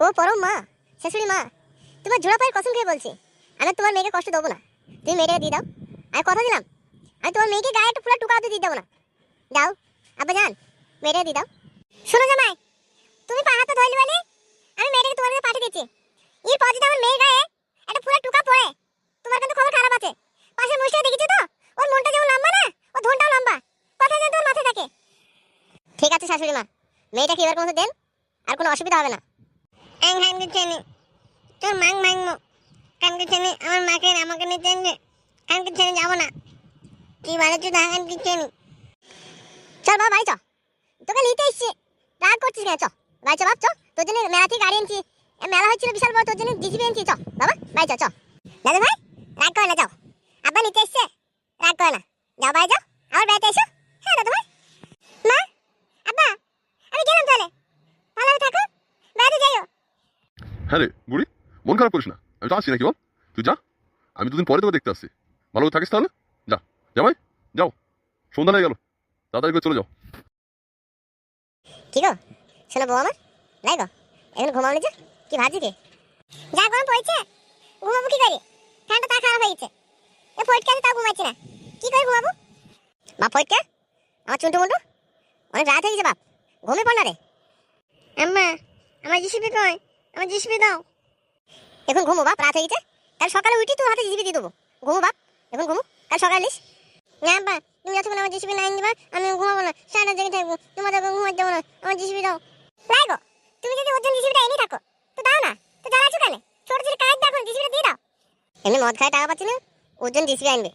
ও পরম মা, শাশুড়ি মা, তোমার জোড়া পায়ের কসম খেয়ে বলছি, আমি তোমার মেয়েকে কষ্ট দেবো না। তুমি মেয়েটাকে দিয়ে দাও আমি কথা দিলাম, আমি তোমার মেয়েকে গায়ে একটা পুরো টুকা দিয়ে দেবো না। দাও, আব্বা যান, মেয়েটাকে দিয়ে দাও। শোনো জামাই, তুমি পা হাতে ধরলি বলে, আমি মেয়েটাকে তোমার পাঠিয়ে দিচ্ছি। এরপর যদি আমার মেয়ের গায়ে একটা পুরো টুকা পড়ে, তোমার কিন্তু খবর খারাপ আছে। পাশের মুষ্টিকে দেখেছ তো? ওর মনটা যেমন লম্বা না, ওর ধনটাও লম্বা। কথা যেন তোমার মাথায় থাকে। ঠিক আছে শাশুড়ি মা, মেয়েটাকে এবার মতো দেন, আর কোনো অসুবিধা হবে না। আং হাঙ্গি চেনি তোর মাং মাং মো কানকে চেনি আমার মাকে আমাকে নিতে এনে কানকে চেনি যাব না তুই বলে তুই হাঙ্গি চেনি চল বাবা বাড়ি চ তোকে নিতে এসছি রাগ করছিস কেন চ বাড়ি চ বাপ চ তোর জন্য গাড়ি এনেছি এ মেলা হচ্ছিল বিশাল বড় তোর জন্য চ বাবা বাড়ি চ চ দাদা ভাই রাগ করে না যাও আব্বা নিতে এসছে রাগ করে না যাও বাড়ি যাও আবার বেড়াতে এসো হ্যাঁ দাদা ভাই মা আব্বা আমি গেলাম তাহলে ভালো থাকো বেড়াতে যাইও হ্যাঁ রে, বুড়ি, মন খারাপ করিস না। আমি তো আসছি নাকি বল? তুই যা, আমি দুদিন পরে তোকে দেখতে আসছি। ভালো থাকিস তাহলে? যা, জামাই, যাও। সন্ধ্যা হয়ে গেল। তাড়াতাড়ি করে চলে যাও। কি গো? শোনো বউ আমার লাই গো। এখন ঘুমাওনি যে? কি ভাবছি কি? যা গরম পড়েছে, ঘুমাবো কি করি? ফ্যানটা তা খারাপ হয়ে গেছে। এ ফটকে আছে, তাও ঘুমাচ্ছি না। কি করে ঘুমাবো? বাপ ফটকে আমার চুন্টু মুন্টু? অনেক রাত হয়ে গেছে বাপ। ঘুমে পড় না রে। আম্মা, আমার জিসিপি কই আমার জিসিপি দাও। এখন ঘুমো বাপ, রাত হয়ে গেছে। কাল সকালে উঠি তোর হাতে জিবি দিয়ে দেবো। ঘুমো বাপ, এখন ঘুমো। কাল সকালে নিস না আব্বা তুমি যতক্ষণ আমার জিসিপি নাই দিবা, আমি ঘুমাবো না সারা জেগে থাকব। তোমাদেরকে ঘুমাতে দেবো না, আমার জিসিপি দাও। লাই গো, তুমি যদি ওর জন্য জিসিবিটা এনে থাকো, তো দাও না। তো জ্বালাচ্ছ কেন? ছোট ছোট কাজ দেখো জিসিবিটা দিয়ে দাও। এমনি মদ খায় টাকা পাচ্ছি না, ওর জন্য জিসিবি আনবে।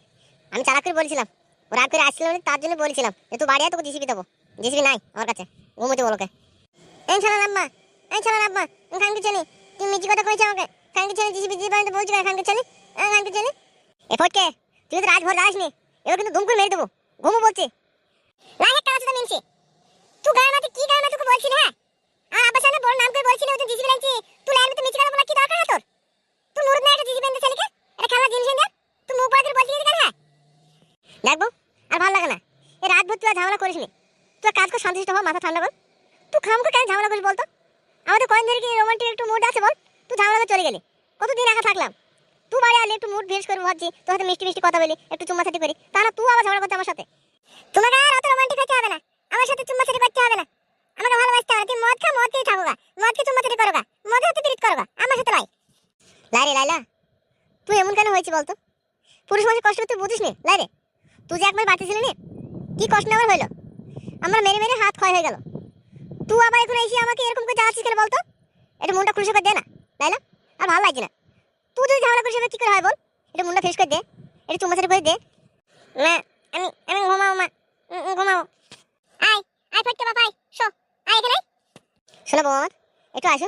আমি চালাক করে বলেছিলাম, ও রাগ করে আসছিল বলে তার জন্য বলেছিলাম যে, তুই বাড়ি আয়, তোকে জিসিবি দেবো। জিসিবি নাই আমার কাছে, ঘুমোতে বলোকে এই ছাড়া আব্বা এই ছাড়া আব্বা খানকে চেনি তুমি মিছি কথা কইছো আমাকে? খানকে চেনি জিসিপি দিয়ে পানি বলছি খানকে চেনি খানকে চেনি এ ফটকে, তুই তো রাত ভর যাসনি এবার কিন্তু দুম করে মেরে দেবো। ঘুমো বলছি। লাই একটা কথা মিনছি। তুই গায়ের মাঝে কি গায়ের মাঝে তোকে বলছিলি হ্যাঁ? আর আব্বার সামনে বড় নাম করে বলছিলি ওই জিসিবি লাগছি তুই লাইন তো মিছি কথা বলা কি দরকার আছে তোর? তুই মুরুদ না একটা জিসিবি এনে ছেলেকে? এটা খেলা জিনিস এনে তুই মুখ কেন হ্যাঁ? আর ভালো লাগে না। এ রাত তুই ঝামেলা নি। তুই কাজ কর মাথা ঠান্ডা কর। তুই খামকে কেন ঝামেলা করিস বলতো? আমাদের কয়েন ধরে কি রোমান্টিক একটু মুড আছে বল? তুই ঝামেলা করে চলে গেলি। কতদিন একা থাকলাম? তুই বাড়ি আলে একটু মুড ভেস করব ভাবছি, তোর সাথে মিষ্টি মিষ্টি কথা বলি, একটু চুম্মা ছাটি করি তাহলে তুই আবার ঝগড়া করতে আমার সাথে। তোমাকে আর অত রোমান্টিক হতে হবে না। আমার সাথে চুম্মা ছাটি করতে হবে না। আমাকে ভালোবাসতে হবে তুই মদ খা, মদ খেয়ে থাকো গা। মদ খেয়ে চুম্মা ছাটি করো গা। মদ হাতে পিরিত করো গা। আমার সাথে লাই লাই রে লাইলা। তুই এমন কেন হয়েছি বলতো? পুরুষ মানুষের কষ্ট তুই বুঝিস নি? লাই রে তুই যে একবার বাঁচিয়েছিলি নি, কি কষ্ট আমার হইল আমার মেরে মেরে হাত ক্ষয় হয়ে গেল। তুই আবার এখন এসে আমাকে এরকম করে জ্বালাচ্ছিস কেন বলতো এটা মনটা খুশি করে দে না লাইলা আর ভালো লাগছে না তুই যদি ঝামেলা করিস কি করে হয় বল এটা মুন্ডা ফ্রেশ করে দে এটা ছাড়ি করে দে না আমি আমি ঘুমাবো মা উম, আয় আয় ফটকে বাবা আয় শো আয় এখানে। শোনো আমার একটু আসো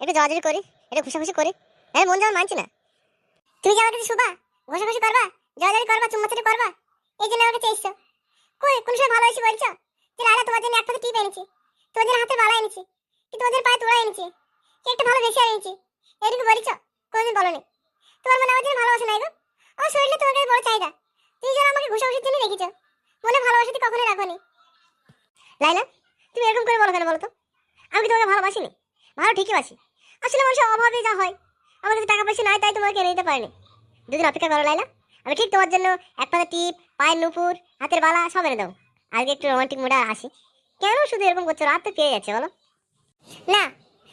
একটু জড়াজড়ি করি একটু ঘুষাঘুষি করি হ্যাঁ মন যেমন মানছি না তুমি কি আমার কাছে শুবা ঘষাঘষি করবা জড়াজড়ি করবা চুম্মাচাটি করবা এই জন্য আমার কাছে কই কোন সময় ভালো হয়েছে বলছো যে লালা তোমার জন্য এক পাতে টিপ এনেছি জন্য হাতে বালা এনেছি, কি তোমাদের পায়ে তোড়া এনেছি, কি একটা ভালো বেশি এনেছি, এটুকু বলিছ, কোনোদিন বলো বলনি। তোমার মনে আমার জন্য ভালোবাসা নাই গো। আমার শরীরে তোমার কাছে বড় চাহিদা। তুমি যেন আমাকে ঘুষাঘুষির জন্য রেখেছো। মনে ভালোবাসাতে কখনোই রাখোনি। লাইলা, তুমি এরকম করে বলো কেন বলো তো? আমি কি তোমাকে ভালোবাসিনি? ভালো, ঠিকই বাসি আসলে মানুষের অভাবে যা হয় আমার কাছে টাকা পয়সা নাই, তাই তোমাকে এনে দিতে পারিনি। দুদিন অপেক্ষা করো, লাইলা। আমি ঠিক তোমার জন্য এক পাতা টিপ, পায়ের নুপুর, হাতের বালা সব এনে দেবো। আজকে একটু রোমান্টিক মুডে আসি। কেন শুধু এরকম করছ? রাত তো পেয়ে যাচ্ছে, বলো। না,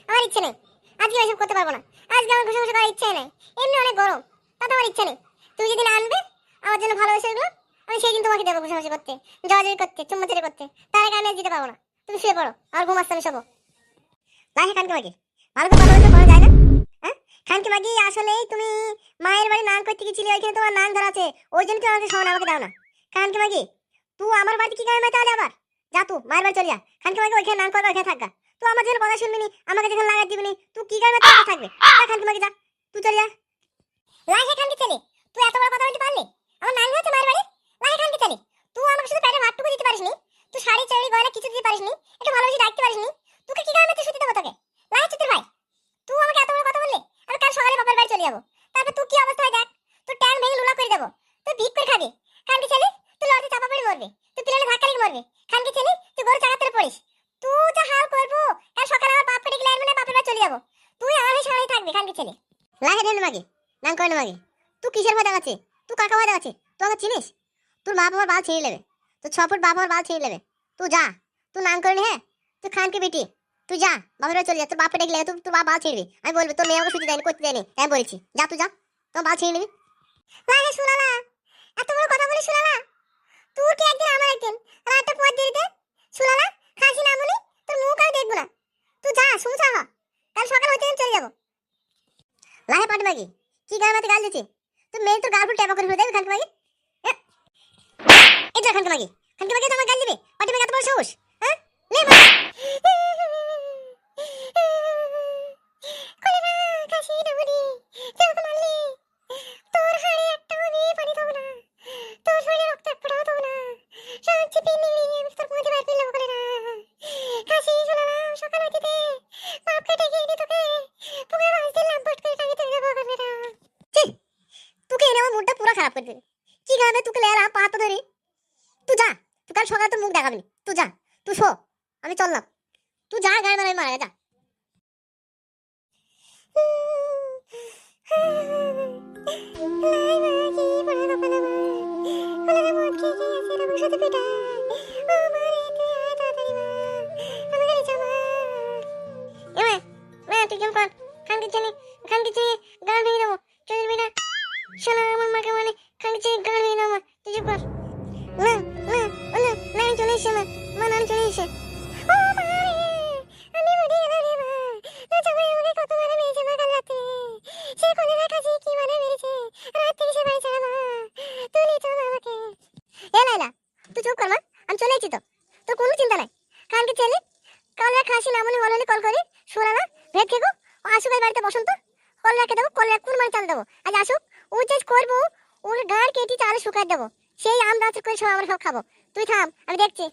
আমার ইচ্ছে নেই। আজকে এসব করতে পারব না। আজকে আমার ঘুষাঘুষি করার ইচ্ছে নেই। এমনি অনেক গরম তাতে আমার ইচ্ছে নেই। তুমি যদি আনবে, আমার জন্য ভালোবেসে এগুলো আমি সেই দিন তোমাকে দেবো ঘুষাঘুষি করতে। জড়াজড়ি করতে চুম্মাচারি করতে। তার আগে আমি আর দিতে পারব না। তুমি শুয়ে পড়ো আর ঘুম আসতে আমি শোবো। লাহে খানকে মাগি, ভালো করে বলতে করা যায় না হ্যাঁ? খানকে মাগি, আসলেই তুমি মায়ের বাড়ি নান করতে গেছিলে, ওইখানে তোমার নান ধরা আছে। ওই জন্য তুমি আমাকে শোন, আমাকে দাও না। খানকে মাগি, তুই আমার বাড়িতে কি কামে তাহলে আবার? যা তুই মায়ের বাড়ি চলে যা। খানকে মাগি ওইখানে নান করবে, ওইখানে থাকা তুই আমার জন্য কথা শুনবি নি, আমাকে যখন লাগাই দিবি নি তুই কি কামে তাহলে থাকবে? যা, খানকে মাগি যা। তুই চলে যা। লাহে খানকে ছেলে তুই এত বড় কথা বলতে পারলি? আমার নানি হচ্ছে মায়ের বাড়ি? লাহে খানকে ছেলে তুই আমাকে শুধু পেটে ভাতটুকু দিতে পারিস নি তুই শাড়ি চাড়ি গয়না কিছু দিতে পারিস নি, একটু ভালোবেসে ডাকতে পারিস নি, তোকে কি কারণে শুতে দেবো তোকে? লাহে চুতির ভাই। তুই আমাকে এত বড় কথা বললি, আমি কাল সকালে বাপের বাড়ি চলে যাব তারপর তুই কি অবস্থা হয় দেখ তোর ট্যাং ভেঙে লুলা করে দেবো তুই ভিক করে খাবি খানকে ছেলে তুই লড়তে চাপা পড়ে মরবি তুই পিলালে ধাক্কা লেগে মরবি খানকে ছেলে তুই গরু চাকাতে পড়িস তুই যা হাল করব কাল সকালে আমার বাপ পেটে গেলে মানে বাপের বাড়ি চলে যাব থাকবে খানকে ছেলে লাগে ঢেলে নাম করে মাগে তুই কিসের ভয় দেখাচ্ছে তুই কাকা ভয় দেখাচ্ছে তুই আমাকে চিনিস? তোর বাপ আমার বাল ছিঁড়ে নেবে। তোর ছ ফুট বাপ আমার বাল ছিঁড়ে নেবে। তুই যা। তুই নাম করে হ্যাঁ? তুই খানকে বেটি? তুই যা। বাপের চলে যা। তোর বাপে ডেকে তুই তোর বাপ বাল ছিঁড়বি আমি বলবি, তোর মেয়ে আমাকে শুতে দেয়নি, করতে দেয়নি। আমি বলেছি, যা তুই যা। তোমার বাল ছিঁড়ে নিবি। লাগে এত বড় কথা বলে তোর কি একদিন আমার একদিন রাতটা পর দেরিতে শুনালা খাসি না মনে তোর মুখ আমি দেখব না। তুই যা, শুনছা কাল সকাল চলে যাব। লাহে পাটি মাগি কি গায়ে মাতে গাল দিচ্ছে তো মেয়ে তোর গাল ফুল টেপা করে ফেলে খানকে মাগি? এ, এই তো খানকে মাগি। খানকে মাগি তো আমার গাল দিবে। পাটি মাগি এত বড় সাহস হ্যাঁ লে মাগি। কলে না খাসি না মনে তোকে মারলি তোর হাড়ে একটাও বিয়ে পানি দেবো না তোর শরীরে রক্ত এক ফোঁটাও দেবো না সব চিপে নিয়ে নিয়ে আমি তোর মধ্যে বার পেলে কলে না খাসি শুনালা সকাল হইতে দে বাপকে ডেকে এনে তোকে পুকে মাছ দিয়ে লাম্পট করে টাঙিয়ে তুলে দেবো করবে না তোকে এনে আমার মুডটা পুরো খারাপ করে দেবে কি গাবে তোকে লেরা পা হাতে ধরি? তুই যা, তুই কাল সকালে তো মুখ দেখাবি। তুই যা, তুই শো, আমি চললাম। তুই যা গায়ে মারা মারা যা। তুই কেমন? খানকে চিনি? খানকে চিনি? গাল ভেঙে দেবো। চলবি না শোনা আমার মাকে মানে খানকে চিনি গাল ভেঙে দেবো তুই চুপ কর। না না ও না না, আমি চলে এসেছি মা। মা, না চলে মা না মা রাখা মা। তুই চুপ কর মা, আমি চলে এসেছি তো। তোর কোনো চিন্তা নাই। কালকে ছেলে, কাল এক খাসি না মনে হলে কল করি, শোনা না ভেদ খেকো আসুক বাড়িতে বসন্ত। কল রেখে দেবো, কল কোন মানে চাল দেবো? আজ আসুক। ও যে করব, ওর গাড় কেটে তাহলে শুকাই দেবো। সেই আম দাঁত করে সব আমরা সব খাব। তুই থাম, আমি দেখছি।